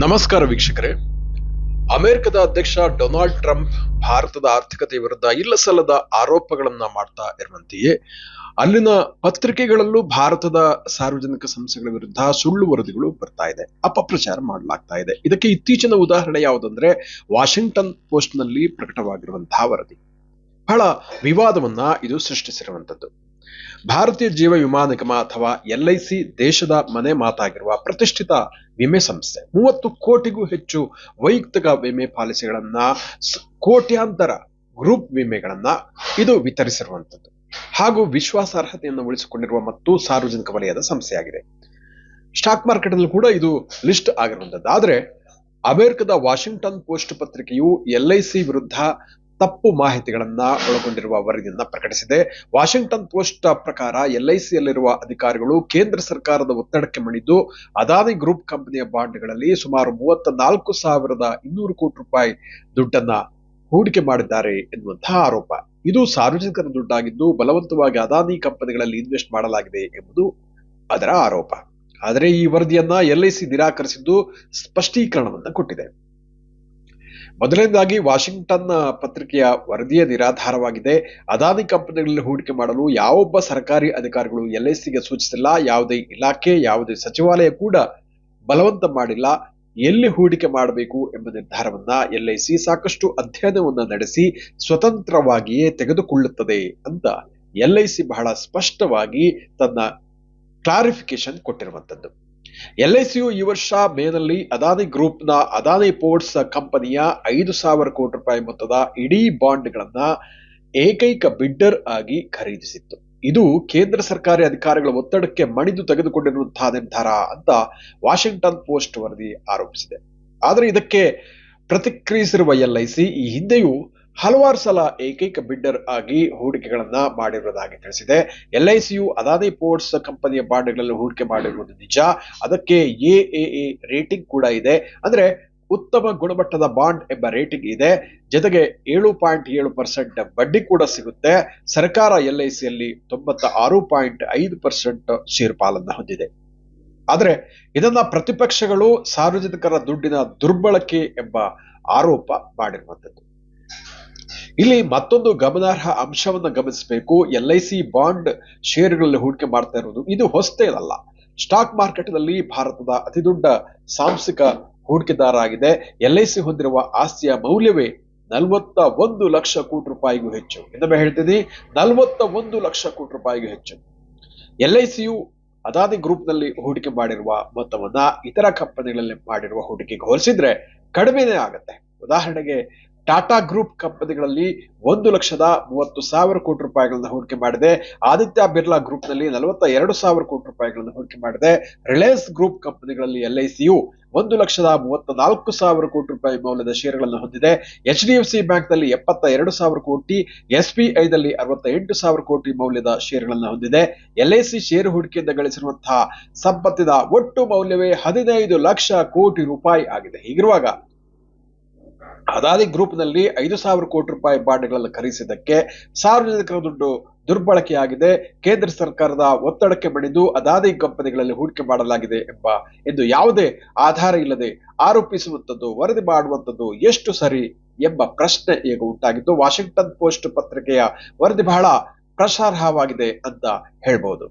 ನಮಸ್ಕಾರ ವೀಕ್ಷಕರೇ. ಅಮೆರಿಕದ ಅಧ್ಯಕ್ಷ ಡೊನಾಲ್ಡ್ ಟ್ರಂಪ್ ಭಾರತದ ಆರ್ಥಿಕತೆ ವಿರುದ್ಧ ಇಲ್ಲಸಲ್ಲದ ಆರೋಪಗಳನ್ನ ಮಾಡ್ತಾ ಇರುವಂತೆಯೇ, ಅಲ್ಲಿನ ಪತ್ರಿಕೆಗಳಲ್ಲೂ ಭಾರತದ ಸಾರ್ವಜನಿಕ ಸಂಸ್ಥೆಗಳ ವಿರುದ್ಧ ಸುಳ್ಳು ವರದಿಗಳು ಬರ್ತಾ ಇದೆ, ಅಪಪ್ರಚಾರ ಮಾಡಲಾಗ್ತಾ ಇದೆ. ಇದಕ್ಕೆ ಇತ್ತೀಚಿನ ಉದಾಹರಣೆ ಯಾವುದಂದ್ರೆ, ವಾಷಿಂಗ್ಟನ್ ಪೋಸ್ಟ್ನಲ್ಲಿ ಪ್ರಕಟವಾಗಿರುವಂತಹ ವರದಿ. ಬಹಳ ವಿವಾದವನ್ನ ಇದು ಸೃಷ್ಟಿಸಿರುವಂತದ್ದು ಭಾರತೀಯ ಜೀವ ವಿಮಾ ನಿಗಮ ಅಥವಾ ಎಲ್ಐಸಿ ದೇಶದ ಮನೆ ಮಾತಾಗಿರುವ ಪ್ರತಿಷ್ಠಿತ ವಿಮೆ ಸಂಸ್ಥೆ. ಮೂವತ್ತು ಕೋಟಿಗೂ ಹೆಚ್ಚು ವೈಯಕ್ತಿಕ ವಿಮೆ ಪಾಲಿಸಿಗಳನ್ನ ಕೋಟ್ಯಾಂತರ ಗ್ರೂಪ್ ವಿಮೆಗಳನ್ನ ಇದು ವಿತರಿಸಿರುವಂಥದ್ದು. ಹಾಗೂ ವಿಶ್ವಾಸಾರ್ಹತೆಯನ್ನು ಉಳಿಸಿಕೊಂಡಿರುವ ಮತ್ತು ಸಾರ್ವಜನಿಕ ವಲಯದ ಸಂಸ್ಥೆಯಾಗಿದೆ. ಸ್ಟಾಕ್ ಮಾರ್ಕೆಟ್ ಅಲ್ಲಿ ಕೂಡ ಇದು ಲಿಸ್ಟ್ ಆಗಿರುವಂತದ್ದು ಆದ್ರೆ, ಅಮೆರಿಕದ ವಾಷಿಂಗ್ಟನ್ ಪೋಸ್ಟ್ ಪತ್ರಿಕೆಯು ಎಲ್ ಐ ಸಿ ವಿರುದ್ಧ ತಪ್ಪು ಮಾಹಿತಿಗಳನ್ನ ಒಳಗೊಂಡಿರುವ ವರದಿಯನ್ನ ಪ್ರಕಟಿಸಿದೆ. ವಾಷಿಂಗ್ಟನ್ ಪೋಸ್ಟ್ ಪ್ರಕಾರ ಎಲ್ಐಸಿಯಲ್ಲಿರುವ ಅಧಿಕಾರಿಗಳು ಕೇಂದ್ರ ಸರ್ಕಾರದ ಒತ್ತಡಕ್ಕೆ ಮಣಿದು ಅದಾನಿ ಗ್ರೂಪ್ ಕಂಪನಿಯ ಬಾಂಡ್ಗಳಲ್ಲಿ ಸುಮಾರು ಮೂವತ್ತ ನಾಲ್ಕು ಸಾವಿರದ ಇನ್ನೂರು ಕೋಟಿ ರೂಪಾಯಿ ದುಡ್ಡನ್ನ ಹೂಡಿಕೆ ಮಾಡಿದ್ದಾರೆ ಎನ್ನುವಂತಹ ಆರೋಪ. ಇದು ಸಾರ್ವಜನಿಕರ ದುಡ್ಡಾಗಿದ್ದು ಬಲವಂತವಾಗಿ ಅದಾನಿ ಕಂಪನಿಗಳಲ್ಲಿ ಇನ್ವೆಸ್ಟ್ ಮಾಡಲಾಗಿದೆ ಎಂಬುದು ಅದರ ಆರೋಪ. ಆದರೆ ಈ ವರದಿಯನ್ನ ಎಲ್ಐಸಿ ನಿರಾಕರಿಸಿದ್ದು ಸ್ಪಷ್ಟೀಕರಣವನ್ನ ಕೊಟ್ಟಿದೆ. ಮೊದಲನೇದಾಗಿ ವಾಷಿಂಗ್ಟನ್ ಪತ್ರಿಕೆಯ ವರದಿಯ ನಿರಾಧಾರವಾಗಿದೆ. ಅದಾನಿ ಕಂಪನಿಗಳಲ್ಲಿ ಹೂಡಿಕೆ ಮಾಡಲು ಯಾವೊಬ್ಬ ಸರ್ಕಾರಿ ಅಧಿಕಾರಿಗಳು ಎಲ್ಐಸಿಗೆ ಸೂಚಿಸಿಲ್ಲ. ಯಾವುದೇ ಇಲಾಖೆ, ಯಾವುದೇ ಸಚಿವಾಲಯ ಕೂಡ ಬಲವಂತ ಮಾಡಿಲ್ಲ. ಎಲ್ಲಿ ಹೂಡಿಕೆ ಮಾಡಬೇಕು ಎಂಬ ನಿರ್ಧಾರವನ್ನ ಎಲ್ಐಸಿ ಸಾಕಷ್ಟು ಅಧ್ಯಯನವನ್ನ ನಡೆಸಿ ಸ್ವತಂತ್ರವಾಗಿಯೇ ತೆಗೆದುಕೊಳ್ಳುತ್ತದೆ ಅಂತ ಎಲ್ಐಸಿ ಬಹಳ ಸ್ಪಷ್ಟವಾಗಿ ತನ್ನ ಕ್ಲಾರಿಫಿಕೇಶನ್ ಕೊಟ್ಟಿರುವಂತದ್ದು ಸಿಯು ಈ ವರ್ಷ ಮೇನಲ್ಲಿ ಅದಾನಿ ಗ್ರೂಪ್ನ ಅದಾನಿ ಪೋರ್ಟ್ಸ್ ಕಂಪನಿಯ ಐದು ಸಾವಿರ ಕೋಟಿ ರೂಪಾಯಿ ಮೊತ್ತದ ಇಡೀ ಬಾಂಡ್ಗಳನ್ನ ಏಕೈಕ ಬಿಡ್ಡರ್ ಆಗಿ ಖರೀದಿಸಿತ್ತು. ಇದು ಕೇಂದ್ರ ಸರ್ಕಾರಿ ಅಧಿಕಾರಿಗಳ ಒತ್ತಡಕ್ಕೆ ಮಣಿದು ತೆಗೆದುಕೊಂಡಿರುವಂತಹ ನಿರ್ಧಾರ ಅಂತ ವಾಷಿಂಗ್ಟನ್ ಪೋಸ್ಟ್ ವರದಿ ಆರೋಪಿಸಿದೆ. ಆದರೆ ಇದಕ್ಕೆ ಪ್ರತಿಕ್ರಿಯಿಸಿರುವ ಎಲ್ಐಸಿ ಈ ಹಿಂದೆಯೂ ಹಲವಾರು ಸಲ ಏಕೈಕ ಬಿಡ್ಡರ್ ಆಗಿ ಹೂಡಿಕೆಗಳನ್ನ ಮಾಡಿರುವುದಾಗಿ ತಿಳಿಸಿದೆ. L I CU Adani ports ಕಂಪನಿಯ ಬಾಂಡ್ಗಳಲ್ಲಿ ಹೂಡಿಕೆ ಮಾಡಿರುವುದು ನಿಜ. ಅದಕ್ಕೆ ಎ ರೇಟಿಂಗ್ ಕೂಡ ಇದೆ. ಅಂದ್ರೆ ಉತ್ತಮ ಗುಣಮಟ್ಟದ ಬಾಂಡ್ ಎಂಬ ರೇಟಿಂಗ್ ಇದೆ. ಜೊತೆಗೆ ಏಳು ಪಾಯಿಂಟ್ ಏಳು ಪರ್ಸೆಂಟ್ ಬಡ್ಡಿ ಕೂಡ ಸಿಗುತ್ತೆ. ಸರ್ಕಾರ ಎಲ್ ಐ ಸಿಯಲ್ಲಿ ತೊಂಬತ್ತ ಆರು ಪಾಯಿಂಟ್ ಐದು ಪರ್ಸೆಂಟ್ ಷೇರು ಪಾಲನ್ನು ಹೊಂದಿದೆ. ಆದರೆ ಇದನ್ನ ಪ್ರತಿಪಕ್ಷಗಳು ಸಾರ್ವಜನಿಕರ ದುಡ್ಡಿನ ದುರ್ಬಳಕೆ ಎಂಬ ಆರೋಪ ಮಾಡಿರುವಂಥದ್ದು. ಇಲ್ಲಿ ಮತ್ತೊಂದು ಗಮನಾರ್ಹ ಅಂಶವನ್ನು ಗಮನಿಸಬೇಕು. ಸಿ ಬಾಂಡ್ ಷೇರುಗಳಲ್ಲಿ ಹೂಡಿಕೆ ಮಾಡ್ತಾ ಇರೋದು ಇದು ಹೊಸತೇನಲ್ಲ ಸ್ಟಾಕ್ ಮಾರ್ಕೆಟ್ನಲ್ಲಿ ಭಾರತದ ಅತಿದೊಡ್ಡ ಸಾಂಸ್ಥಿಕ ಹೂಡಿಕೆದಾರ ಆಗಿದೆ ಸಿ ಹೊಂದಿರುವ ಆಸ್ತಿಯ ಮೌಲ್ಯವೇ ನಲವತ್ತ ಒಂದು ಲಕ್ಷ ಕೋಟಿ ರೂಪಾಯಿಗೂ ಹೆಚ್ಚು. ಇನ್ನೊಮ್ಮೆ ಹೇಳ್ತೀನಿ ನಲವತ್ತ ಒಂದು ಲಕ್ಷ ಕೋಟಿ ರೂಪಾಯಿಗೂ ಹೆಚ್ಚು. ಎಲ್ ಐ ಸಿಯು ಅದಾನಿ ಗ್ರೂಪ್ನಲ್ಲಿ ಹೂಡಿಕೆ ಮಾಡಿರುವ ಮೊತ್ತವನ್ನ ಇತರ ಕಂಪನಿಗಳಲ್ಲಿ ಮಾಡಿರುವ ಹೂಡಿಕೆಗೆ ಹೋಲಿಸಿದ್ರೆ ಕಡಿಮೆನೇ ಆಗುತ್ತೆ. ಉದಾಹರಣೆಗೆ ಟಾಟಾ ಗ್ರೂಪ್ ಕಂಪನಿಗಳಲ್ಲಿ ಒಂದು ಲಕ್ಷದ ಮೂವತ್ತು ಸಾವಿರ ಕೋಟಿ ರೂಪಾಯಿಗಳನ್ನು ಹೂಡಿಕೆ ಮಾಡಿದೆ. ಆದಿತ್ಯ ಬಿರ್ಲಾ ಗ್ರೂಪ್ನಲ್ಲಿ ನಲವತ್ತ ಎರಡು ಸಾವಿರ ಕೋಟಿ ರೂಪಾಯಿಗಳನ್ನು ಹೂಡಿಕೆ ಮಾಡಿದೆ. ರಿಲಯನ್ಸ್ ಗ್ರೂಪ್ ಕಂಪನಿಗಳಲ್ಲಿ ಎಲ್ಐಸಿಯು ಒಂದು ಲಕ್ಷದ ಮೂವತ್ತ ನಾಲ್ಕು ಸಾವಿರ ಕೋಟಿ ರೂಪಾಯಿ ಮೌಲ್ಯದ ಷೇರುಗಳನ್ನು ಹೊಂದಿದೆ. ಎಚ್ ಡಿ ಎಫ್ ಸಿ ಬ್ಯಾಂಕ್ನಲ್ಲಿ ಎಪ್ಪತ್ತ ಎರಡು ಸಾವಿರ ಕೋಟಿ, ಎಸ್ ಬಿ ಐದಲ್ಲಿ ಅರವತ್ತ ಎಂಟು ಸಾವಿರ ಕೋಟಿ ಮೌಲ್ಯದ ಷೇರುಗಳನ್ನು ಹೊಂದಿದೆ. ಎಲ್ಐಸಿ ಷೇರು ಹೂಡಿಕೆಯಿಂದ ಗಳಿಸಿರುವಂತಹ ಸಂಪತ್ತಿನ ಒಟ್ಟು ಮೌಲ್ಯವೇ ಹದಿನೈದು ಲಕ್ಷ ಕೋಟಿ ರೂಪಾಯಿ ಆಗಿದೆ. ಹೀಗಿರುವಾಗ ಅದಾನಿ ಗ್ರೂಪ್ನಲ್ಲಿ ಐದು ಸಾವಿರ ಕೋಟಿ ರೂಪಾಯಿ ಬಾಂಡ್ಗಳನ್ನು ಖರೀದಿಸಿದ್ದಕ್ಕೆ ಸಾರ್ವಜನಿಕರ ದುಡ್ಡು ದುರ್ಬಳಕೆಯಾಗಿದೆ. ಕೇಂದ್ರ ಸರ್ಕಾರದ ಒತ್ತಡಕ್ಕೆ ಬಡಿದು ಅದಾದಿ ಕಂಪನಿಗಳಲ್ಲಿ ಹೂಡಿಕೆ ಮಾಡಲಾಗಿದೆ ಎಂಬ ಎಂದು ಯಾವುದೇ ಆಧಾರ ಇಲ್ಲದೆ ಆರೋಪಿಸುವಂಥದ್ದು, ವರದಿ ಮಾಡುವಂಥದ್ದು ಎಷ್ಟು ಸರಿ ಎಂಬ ಪ್ರಶ್ನೆ ಈಗ ಉಂಟಾಗಿದ್ದು, ವಾಷಿಂಗ್ಟನ್ ಪೋಸ್ಟ್ ಪತ್ರಿಕೆಯ ವರದಿ ಬಹಳ ಪ್ರಸಾರವಾಗಿದೆ ಅಂತ ಹೇಳ್ಬಹುದು